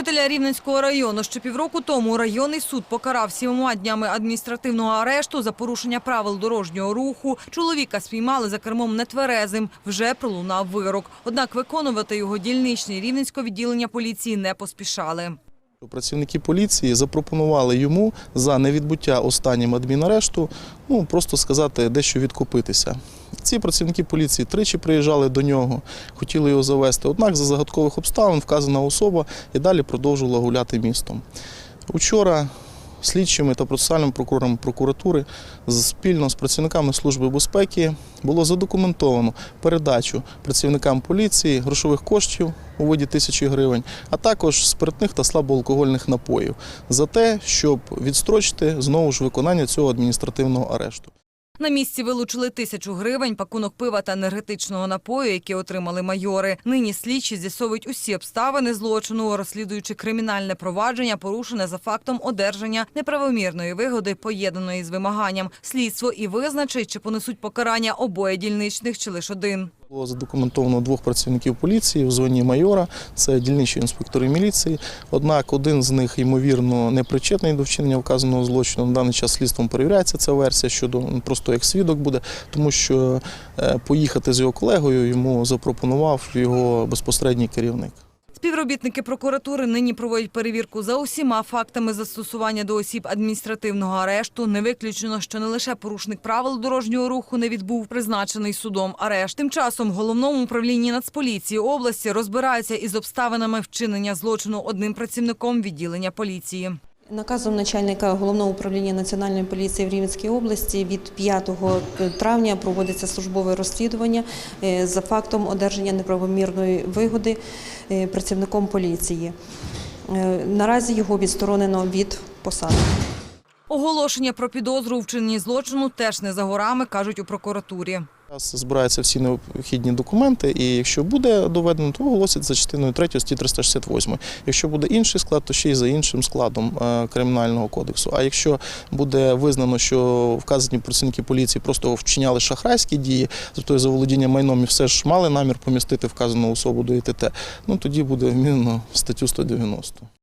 Жителя Рівненського району ще півроку тому районний суд покарав сімома днями адміністративного арешту за порушення правил дорожнього руху. Чоловіка спіймали за кермом нетверезим. Вже пролунав вирок. Однак виконувати його дільничні Рівненського відділення поліції не поспішали. Працівники поліції запропонували йому за невідбуття останнім адмінарешту, ну просто сказати, дещо відкупитися. Ці працівники поліції тричі приїжджали до нього, хотіли його завести. Однак за загадкових обставин вказана особа і далі продовжувала гуляти містом. Учора слідчими та процесуальним прокурором прокуратури спільно з працівниками Служби безпеки було задокументовано передачу працівникам поліції грошових коштів у виді тисячі гривень, а також спиртних та слабоалкогольних напоїв за те, щоб відстрочити знову ж виконання цього адміністративного арешту. На місці вилучили тисячу гривень, пакунок пива та енергетичного напою, які отримали майори. Нині слідчі з'ясовують усі обставини злочину, розслідуючи кримінальне провадження, порушене за фактом одержання неправомірної вигоди, поєднаної з вимаганням. Слідство і визначить, чи понесуть покарання обоє дільничних, чи лише один. Було задокументовано двох працівників поліції в зоні майора, це дільничі інспектори міліції. Однак один з них, ймовірно, не причетний до вчинення вказаного злочину. На даний час слідством перевіряється ця версія щодо просто як свідок буде, тому що е, поїхати з його колегою йому запропонував його безпосередній керівник. Співробітники прокуратури нині проводять перевірку за усіма фактами застосування до осіб адміністративного арешту. Не виключено, що не лише порушник правил дорожнього руху не відбув призначений судом арешт. Тим часом головному управлінні Нацполіції області розбираються із обставинами вчинення злочину одним працівником відділення поліції. Наказом начальника головного управління національної поліції в Рівненській області від 5 травня проводиться службове розслідування е, за фактом одержання неправомірної вигоди працівником поліції. Е, Наразі його відсторонено від посади. Оголошення про підозру у вчиненні злочину теж не за горами, кажуть у прокуратурі. Зараз збираються всі необхідні документи, і якщо буде доведено, то оголосять за частиною 3 статті 368. Якщо буде інший склад, то ще й за іншим складом е, кримінального кодексу. А якщо буде визнано, що вказані працівники поліції просто вчиняли шахрайські дії, тобто за володіння майном і все ж мали намір помістити вказану особу до ІТТ, ну тоді буде вмінено статтю 190.